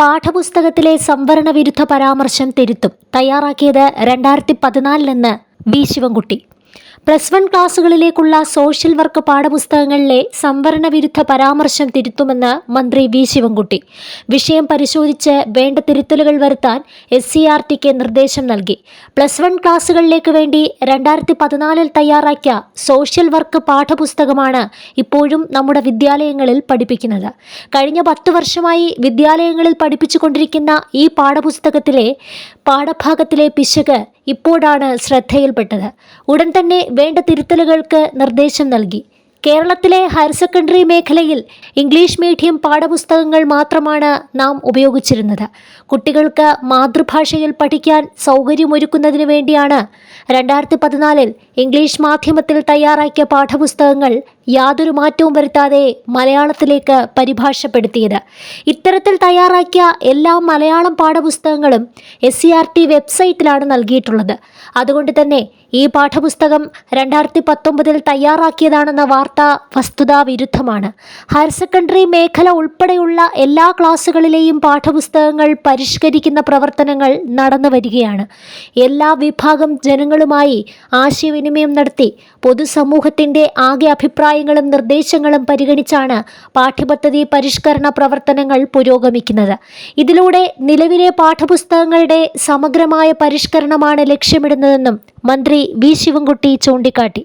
പാഠപുസ്തകത്തിലെ സംവരണ വിരുദ്ധ പരാമർശം തിരുത്തും തയ്യാറാക്കിയത് രണ്ടായിരത്തി പതിനാലിലെന്ന് വി ശിവൻകുട്ടി. പ്ലസ് വൺ ക്ലാസ്സുകളിലേക്കുള്ള സോഷ്യൽ വർക്ക് പാഠപുസ്തകങ്ങളിലെ സംവരണ വിരുദ്ധ പരാമർശം തിരുത്തുമെന്ന് മന്ത്രി വി ശിവൻകുട്ടി. വിഷയം പരിശോധിച്ച് വേണ്ട തിരുത്തലുകൾ വരുത്താൻ എസ് സി ആർ ടിക്ക് നിർദ്ദേശം നൽകി. പ്ലസ് വൺ ക്ലാസ്സുകളിലേക്ക് വേണ്ടി രണ്ടായിരത്തി പതിനാലിൽ തയ്യാറാക്കിയ സോഷ്യൽ വർക്ക് പാഠപുസ്തകമാണ് ഇപ്പോഴും നമ്മുടെ വിദ്യാലയങ്ങളിൽ പഠിപ്പിക്കുന്നത്. കഴിഞ്ഞ പത്ത് വർഷമായി വിദ്യാലയങ്ങളിൽ പഠിപ്പിച്ചുകൊണ്ടിരിക്കുന്ന ഈ പാഠപുസ്തകത്തിലെ പാഠഭാഗത്തിലെ പിശക് ഇപ്പോഴാണ് ശ്രദ്ധയിൽപ്പെട്ടത്. ഉടൻ തന്നെ വേണ്ട തിരുത്തലുകൾക്ക് നിർദ്ദേശം നൽകി. കേരളത്തിലെ ഹയർ സെക്കൻഡറി മേഖലയിൽ ഇംഗ്ലീഷ് മീഡിയം പാഠപുസ്തകങ്ങൾ മാത്രമാണ് നാം ഉപയോഗിച്ചിരുന്നത്. കുട്ടികൾക്ക് മാതൃഭാഷയിൽ പഠിക്കാൻ സൗകര്യമൊരുക്കുന്നതിന് വേണ്ടിയാണ് രണ്ടായിരത്തി പതിനാലിൽ ഇംഗ്ലീഷ് മാധ്യമത്തിൽ തയ്യാറാക്കിയ പാഠപുസ്തകങ്ങൾ യാതൊരു മാറ്റവും വരുത്താതെ മലയാളത്തിലേക്ക് പരിഭാഷപ്പെടുത്തിയത്. ഇത്തരത്തിൽ തയ്യാറാക്കിയ എല്ലാ മലയാളം പാഠപുസ്തകങ്ങളും എസ് സി ആർ ടി വെബ്സൈറ്റിലാണ് നൽകിയിട്ടുള്ളത്. അതുകൊണ്ട് തന്നെ ഈ പാഠപുസ്തകം രണ്ടായിരത്തി പത്തൊമ്പതിൽ തയ്യാറാക്കിയതാണെന്ന വാർത്ത വസ്തുതാ വിരുദ്ധമാണ്. ഹയർ സെക്കൻഡറി മേഖല ഉൾപ്പെടെയുള്ള എല്ലാ ക്ലാസ്സുകളിലെയും പാഠപുസ്തകങ്ങൾ പരിഷ്കരിക്കുന്ന പ്രവർത്തനങ്ങൾ നടന്നു വരികയാണ്. എല്ലാ വിഭാഗം ജനങ്ങളുമായി ആശയവിനിമയം നടത്തി പൊതുസമൂഹത്തിന്റെ ആകെ അഭിപ്രായങ്ങളും നിർദ്ദേശങ്ങളും പരിഗണിച്ചാണ് പാഠ്യപദ്ധതി പരിഷ്കരണ പ്രവർത്തനങ്ങൾ പുരോഗമിക്കുന്നത്. ഇതിലൂടെ നിലവിലെ പാഠപുസ്തകങ്ങളുടെ സമഗ്രമായ പരിഷ്കരണമാണ് ലക്ഷ്യമിടുന്നതെന്നും മന്ത്രി വി ശിവൻകുട്ടി ചൂണ്ടിക്കാട്ടി.